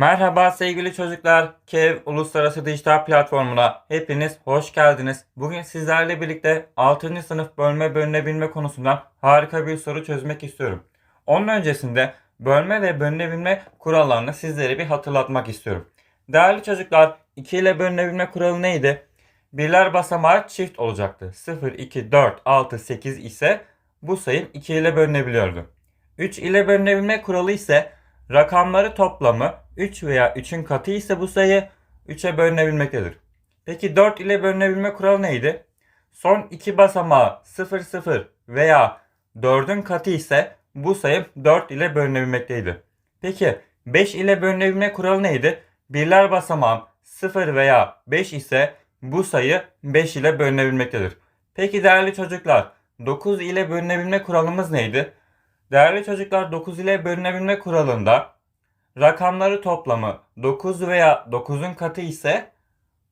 Merhaba sevgili çocuklar. Kev Uluslararası Dijital Platformu'na hepiniz hoş geldiniz. Bugün sizlerle birlikte 6. sınıf bölme bölünebilme konusundan harika bir soru çözmek istiyorum. Onun öncesinde bölme ve bölünebilme kurallarını sizlere bir hatırlatmak istiyorum. Değerli çocuklar 2 ile bölünebilme kuralı neydi? Birler basamağı çift olacaktı. 0, 2, 4, 6, 8 ise bu sayım 2 ile bölünebiliyordu. 3 ile bölünebilme kuralı ise rakamları toplamı 3 veya 3'ün katı ise bu sayı 3'e bölünebilmektedir. Peki 4 ile bölünebilme kuralı neydi? Son iki basamağı 0, 0 veya 4'ün katı ise bu sayı 4 ile bölünebilmekteydi. Peki 5 ile bölünebilme kuralı neydi? Birler basamağı 0 veya 5 ise bu sayı 5 ile bölünebilmektedir. Peki değerli çocuklar 9 ile bölünebilme kuralımız neydi? Değerli çocuklar 9 ile bölünebilme kuralında rakamları toplamı 9 veya 9'un katı ise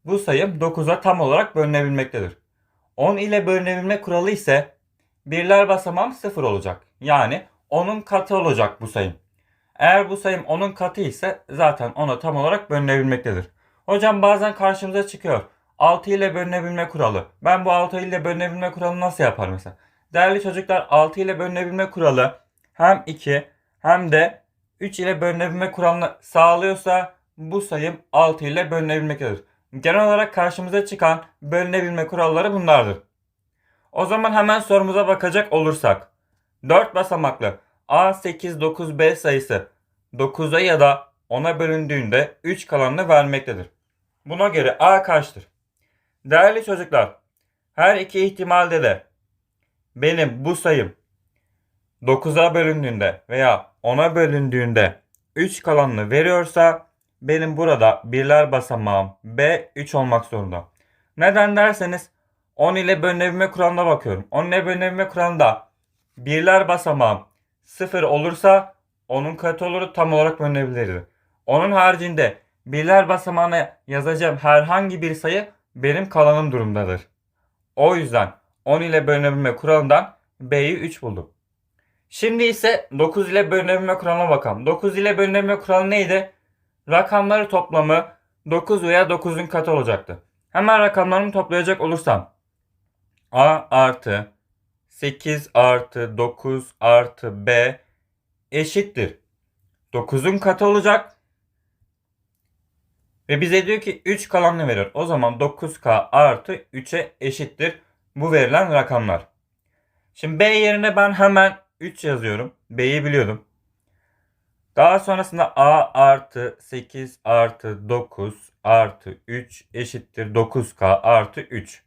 bu sayı 9'a tam olarak bölünebilmektedir. 10 ile bölünebilme kuralı ise birler basamağım 0 olacak. Yani 10'un katı olacak bu sayım. Eğer bu sayım 10'un katı ise zaten ona tam olarak bölünebilmektedir. Hocam bazen karşımıza çıkıyor. 6 ile bölünebilme kuralı. Ben bu 6 ile bölünebilme kuralını nasıl yaparım mesela? Değerli çocuklar 6 ile bölünebilme kuralı hem 2 hem de 3 ile bölünebilme kuralını sağlıyorsa bu sayım 6 ile bölünebilmektedir. Genel olarak karşımıza çıkan bölünebilme kuralları bunlardır. O zaman hemen sorumuza bakacak olursak. 4 basamaklı A8-9B sayısı 9'a ya da 10'a bölündüğünde 3 kalanını vermektedir. Buna göre A kaçtır? Değerli çocuklar, her iki ihtimalde de benim bu sayım 9'a bölündüğünde veya 10'a bölündüğünde 3 kalanını veriyorsa benim burada birler basamağım B 3 olmak zorunda. Neden derseniz 10 ile bölünebilme kuralına bakıyorum. 10 ile bölünebilme kuralında birler basamağım 0 olursa onun katı olur tam olarak bölünebilirdi. Onun haricinde birler basamağına yazacağım herhangi bir sayı benim kalanım durumdadır. O yüzden 10 ile bölünebilme kuralından B'yi 3 buldum. Şimdi ise 9 ile bölünebilme kuralına bakalım. 9 ile bölünebilme kuralı neydi? Rakamları toplamı 9 veya 9'un katı olacaktı. Hemen rakamlarımı toplayacak olursam A artı 8 artı 9 artı B eşittir. 9'un katı olacak. Ve bize diyor ki 3 kalanını veriyor. O zaman 9K artı 3'e eşittir bu verilen rakamlar. Şimdi B yerine ben hemen 3 yazıyorum. B'yi biliyordum. Daha sonrasında A artı 8 artı 9 artı 3 eşittir 9K artı 3.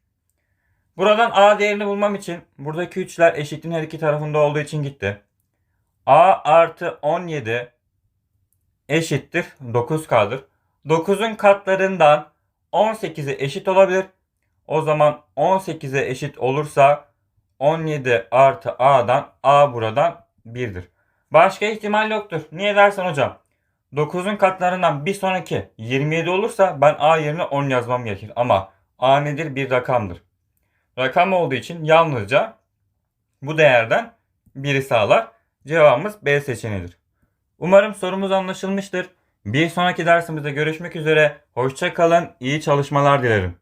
Buradan A değerini bulmam için buradaki 3'ler eşitliğin her iki tarafında olduğu için gitti. A artı 17 eşittir 9K'dır. 9'un katlarından 18'e eşit olabilir. O zaman 18'e eşit olursa 17 artı A'dan A buradan 1'dir. Başka ihtimal yoktur. Niye dersen hocam? 9'un katlarından bir sonraki 27 olursa ben A yerine 10 yazmam gerekir. Ama A nedir? Bir rakamdır. Rakam olduğu için yalnızca bu değerden biri sağlar. Cevabımız B seçeneğidir. Umarım sorumuz anlaşılmıştır. Bir sonraki dersimizde görüşmek üzere. Hoşça kalın. İyi çalışmalar dilerim.